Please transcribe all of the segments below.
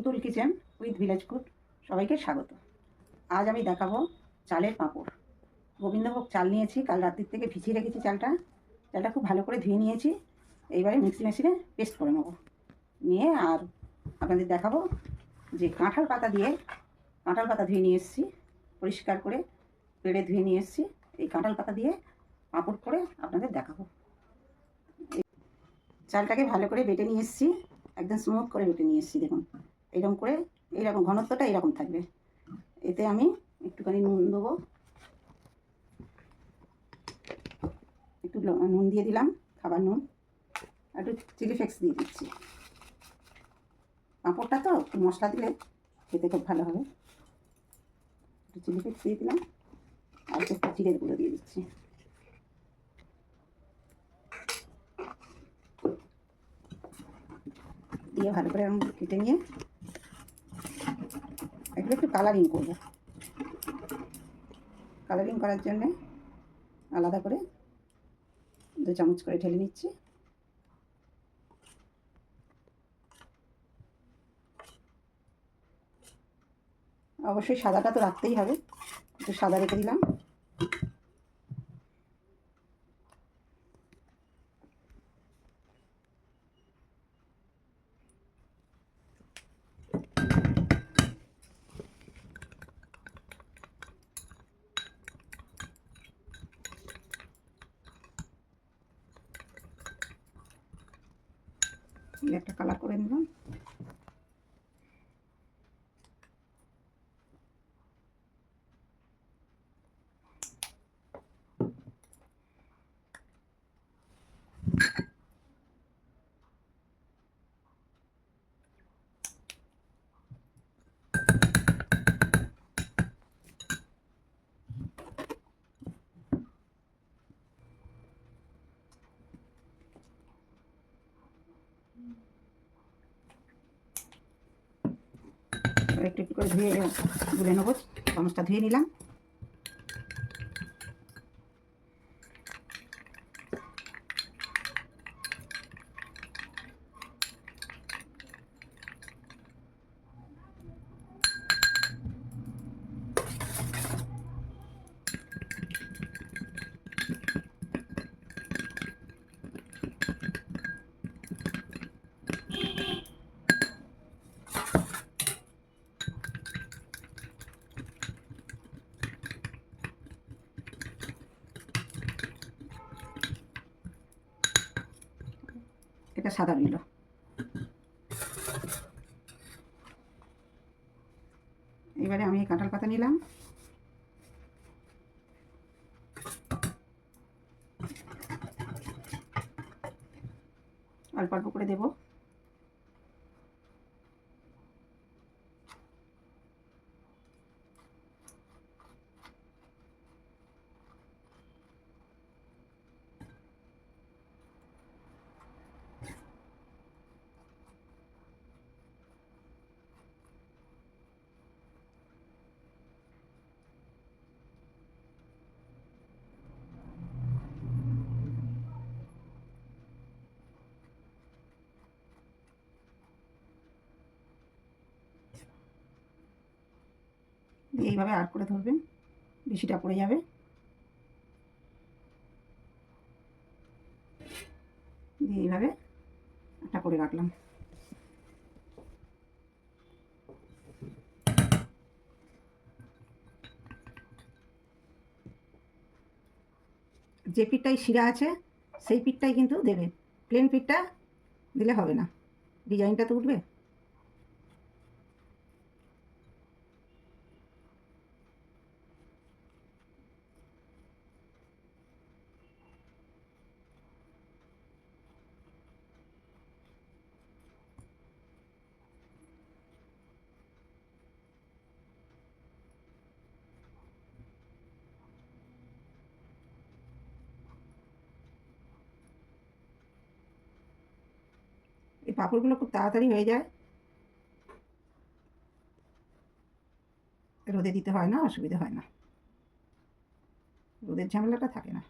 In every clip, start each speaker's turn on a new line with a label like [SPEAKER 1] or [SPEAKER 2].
[SPEAKER 1] পুতুল kitchen with village সবাইকে স্বাগত। আজ আমি দেখাবো চালের পাঁপড়। গোবিন্দভোগ চাল নিয়েছি, কাল রাত্রির থেকে ভিজিয়ে রেখেছি চালটা। চালটা খুব ভালো করে ধুয়ে নিয়েছি। এইবারে মিক্সি মেশিনে পেস্ট করে নেব। নিয়ে আর আপনাদের দেখাবো যে কাঁঠাল পাতা দিয়ে, কাঁঠাল পাতা ধুয়ে নিয়ে এসেছি। পরিষ্কার করে পেড়ে ধুয়ে নিয়ে এসেছি। এই কাঁঠাল পাতা দিয়ে পাঁপড় করে আপনাদের দেখাবো। চালটাকে ভালো করে বেটে নিয়ে এসেছি। একদম স্মুথ করে বেটে নিয়ে এসেছি, দেখুন। এইরকম করে এইরকম ঘনত্বটা এইরকম থাকবে। এতে আমি একটুখানি নুন দেবো। একটু নুন দিয়ে দিলাম, খাবার নুন। একটু চিলি ফ্লেক্স দিয়ে দিচ্ছি। পাঁপড়টা তো, একটু মশলা দিলে খেতে খুব ভালো হবে। একটু চিলি ফ্লেক্স দিয়ে দিলাম। আর একটু জিরের গুঁড়ো দিয়ে দিচ্ছি। দিয়ে ভালো করে এরকম কেটে নিয়ে এগুলো একটু কালারিং করব। কালারিং করার জন্যে আলাদা করে দু চামচ করে ঢেলে নিচ্ছি। অবশ্যই সাদাটা তো রাখতেই হবে। একটু সাদা রেখে দিলাম। এই একটা কালার করে নিলাম একটু করে ধুয়ে গুলে নেব। চামচটা ধুয়ে নিলাম। এটা সাদা নিল। এবারে আমি কাঁঠাল পাতা নিলাম। অল্প অল্প করে দেবো। দিয়ে এইভাবে আর করে ধরবেন, বেশিটা পড়ে যাবে। দিয়ে এইভাবে একটা করে রাখলাম। যে পিঠটাই শিরা আছে, সেই পিঠটাই কিন্তু দেবে। প্লেন পিঠটা দিলে হবে না। ডিজাইনটা তো উঠবে। পাঁপড়গুলো খুব তাড়াতাড়ি হয়ে যায়। রোদে দিতে হয় না, অসুবিধা হয় না। রোদের ঝামেলাটা থাকে না।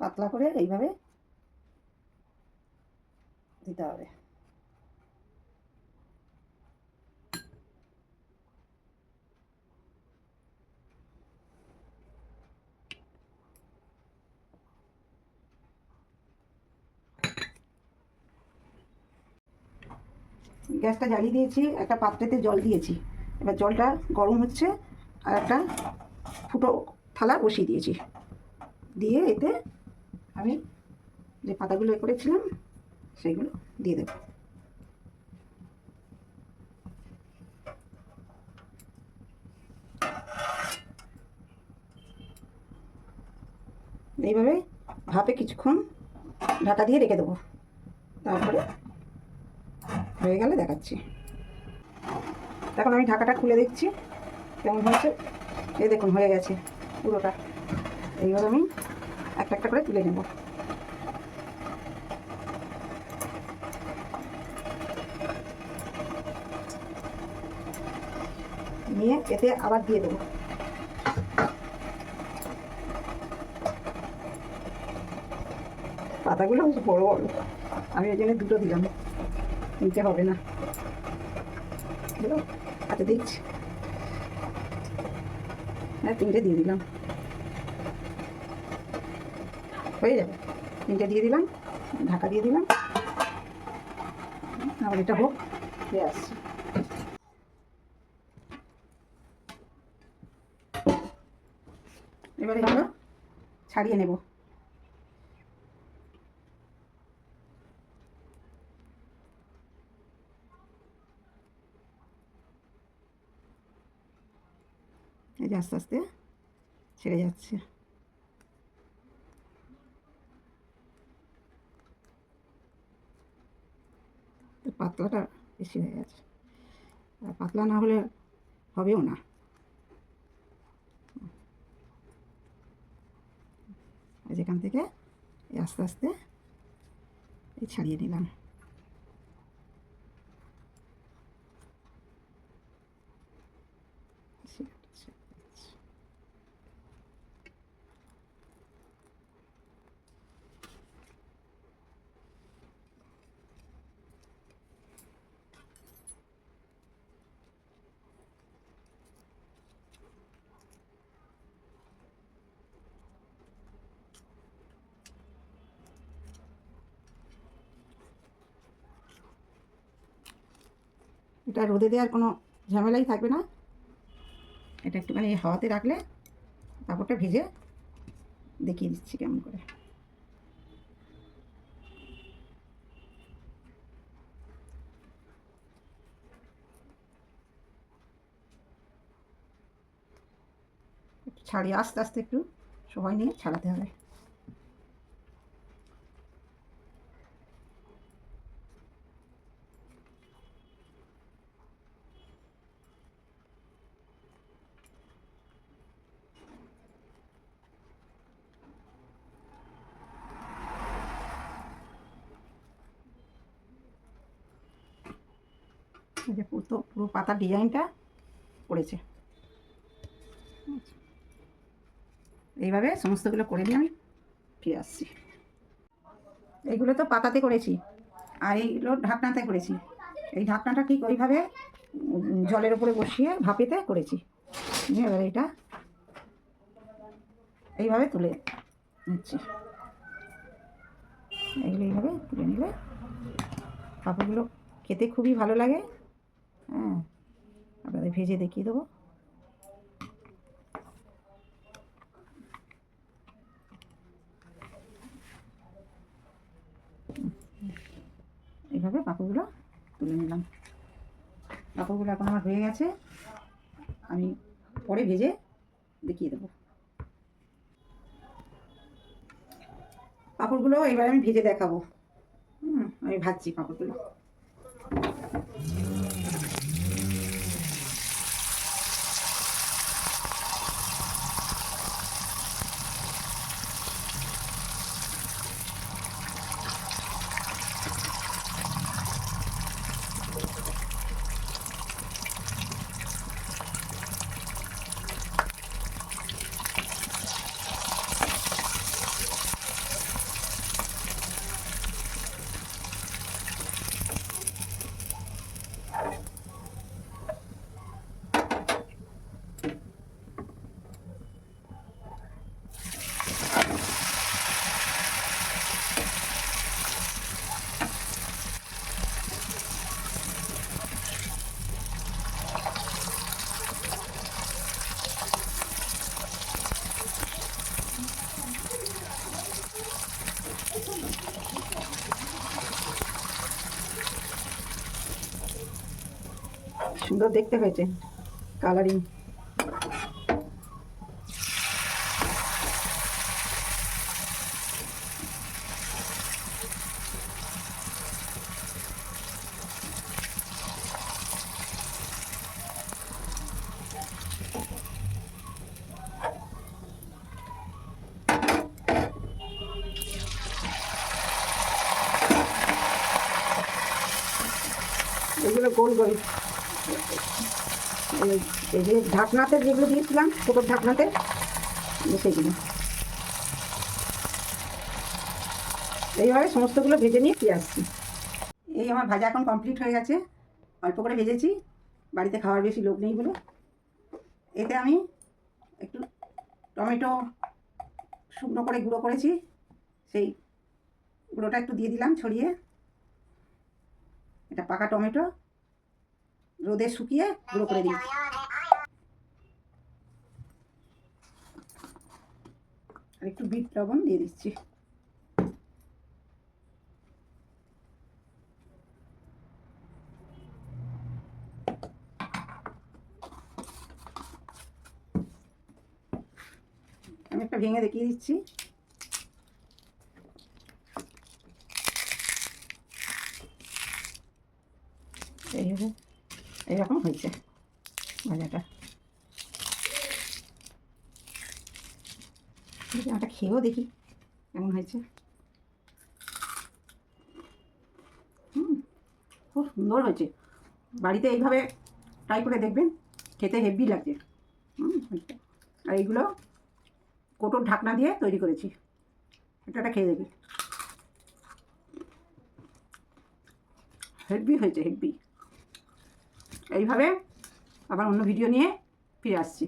[SPEAKER 1] পাতলা করে এইভাবে দিতে হবে। গ্যাসটা জ্বালিয়ে দিয়েছি, একটা পাত্রেতে জল দিয়েছি। এবার জলটা গরম হচ্ছে আর একটা ফুটো থালা বসিয়ে দিয়েছি। দিয়ে এতে আমি যে পাতাগুলো এ করেছিলাম, সেইগুলো দিয়ে দেবো। এইভাবে ভাপে কিছুক্ষণ ঢাকা দিয়ে রেখে দেবো। তারপরে হয়ে গেলে দেখাচ্ছি। এখন আমি ঢাকাটা খুলে দেখছি কেমন হয়েছে? এই দেখুন, হয়ে গেছে পুরোটা। এইভাবে আমি একটা একটা করে তুলে নেব। নিয়ে এতে আবার দিয়ে দেবো। পাতাগুলো বড় বড়। আমি ওই জন্য দুটো দিলাম। তিনটে হবে না। আচ্ছা দেখছি হ্যাঁ তিনটে দিয়ে দিলাম। হয়ে যাবে। তিনটে দিয়ে দিলাম, ঢাকা দিয়ে দিলাম। আবার এটা হোক দিয়ে আসছি। এবারে এগুলো ছাড়িয়ে নেব। এই যে আস্তে আস্তে ছেড়ে যাচ্ছে তো পাতলাটা বেশি হয়ে গেছে। আর পাতলা না হলে হবেও না। যেখান থেকে আস্তে আস্তে এই ছাড়িয়ে নিলাম। এটা রোদে দেওয়ার কোনো ঝামেলাই থাকবে না। এটা একটুখানি হাওয়াতে রাখলে কাপড়টা ভেজে দেখিয়ে দিচ্ছি কেমন করে। ছাড়িয়ে আস্তে আস্তে একটু সময় নিয়ে ছাড়াতে হবে। যে পুরো পুরো পাতার ডিজাইনটা করেছে। এইভাবে সমস্তগুলো করে নিয়ে আমি ফিরে আসছি। এইগুলো তো পাতাতে করেছি, আর এইগুলো ঢাকনাতে করেছি। এই ঢাকনাটা ঠিক ওইভাবে জলের উপরে বসিয়ে ভাপেতে করেছি। এবার এটা এইভাবে তুলে নিচ্ছি। এইগুলো এইভাবে তুলে নিলে পাপড়গুলো খেতে খুবই ভালো লাগে। হ্যাঁ আপনাদের ভেজে দেখিয়ে দেবো। এইভাবে পাঁপড়গুলো তুলে নিলাম। পাঁপড়গুলো এখন আমার হয়ে গেছে। আমি পরে ভেজে দেখিয়ে দেবো। পাঁপড়গুলো এবার আমি ভেজে দেখাবো। হুম, আমি ভাজছি পাঁপড়গুলো। সুন্দর দেখতে হয়েছে কালারিং এগুলো গোল গোল। এই- যে ঢাকনাতে যেগুলো দিয়েছিলাম ছোটোর ঢাকনাতে সেগুলো। এইভাবে সমস্তগুলো ভেজে নিয়ে ফিরে আসছি। এই আমার ভাজা এখন কমপ্লিট হয়ে গেছে। অল্প করে ভেজেছি। বাড়িতে খাওয়ার বেশি লোক নেই বলে। এতে আমি একটু টমেটো শুকনো করে গুঁড়ো করেছি। সেই গুঁড়োটা একটু দিয়ে দিলাম ছড়িয়ে। এটা পাকা টমেটো। রোদে শুকিয়ে গুঁড়ো করে দিয়েছি আর একটু বিট লবণ দিয়ে দিচ্ছি। আমি একটা ভেঙে দেখিয়ে দিচ্ছি। এইভাবে এইরকম হয়েছে। ভাজাটা একটা খেয়েও দেখি কেমন হয়েছে। হুম, খুব সুন্দর হয়েছে। বাড়িতে এইভাবে ট্রাই করে দেখবেন, খেতে হেভি লাগছে হুম। আর এইগুলো কোটোর ঢাকনা দিয়ে তৈরি করেছি। এটা খেয়ে দেখি। হেভি হয়েছে হেভি এইভাবে আবার অন্য ভিডিও নিয়ে ফিরে আসছি।